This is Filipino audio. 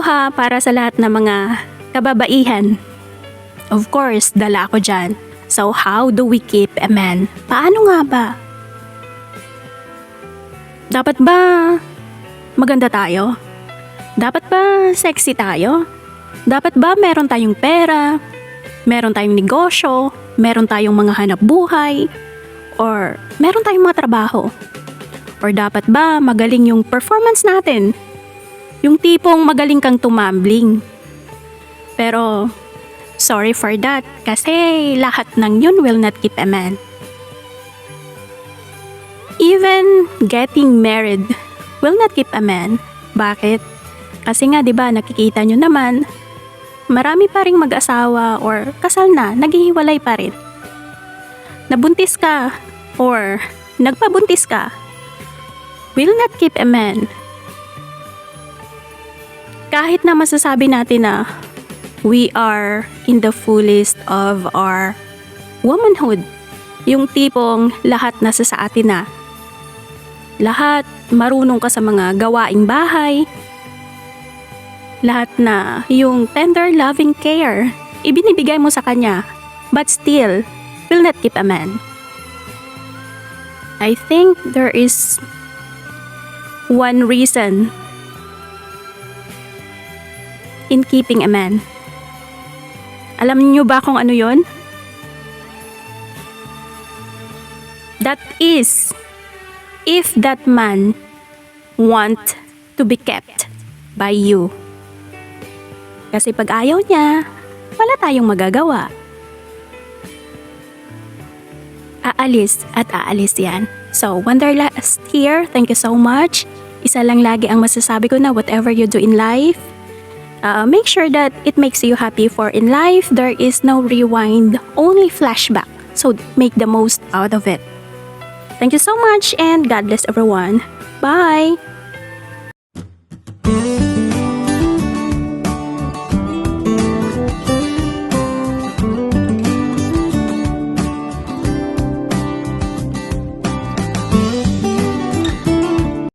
ha para sa lahat ng mga kababaihan. Of course, dala ako dyan. So how do we keep a man? Paano nga ba? Dapat ba maganda tayo? Dapat ba sexy tayo? Dapat ba meron tayong pera? Meron tayong negosyo? Meron tayong mga hanap buhay? Or meron tayong mga trabaho? Or dapat ba magaling yung performance natin? Yung tipong magaling kang tumambling. Pero, sorry for that kasi lahat ng yun will not keep a man. Even getting married will not keep a man. Bakit? Kasi nga 'di ba nakikita nyo naman, marami pa ring mag-asawa or kasal na, naghihiwalay pa rin. Nabuntis ka or nagpabuntis ka, will not keep a man. Kahit na masasabi natin na we are in the fullest of our womanhood. Yung tipong lahat nasa sa atin na. Lahat marunong ka sa mga gawaing bahay. Lahat na yung tender loving care ibinibigay mo sa kanya but still will not keep a man. I think there is one reason in keeping a man. Alam niyo ba kung ano yon? That is, if that man want to be kept by you. Kasi pag ayaw niya, wala tayong magagawa. Aalis at aalis yan. So, Wanderlust here, thank you so much. Isa lang lagi ang masasabi ko na whatever you do in life, uh, make sure that it makes you happy for in life. There is no rewind only flashback. So make the most out of it. Thank you so much and god bless everyone. Bye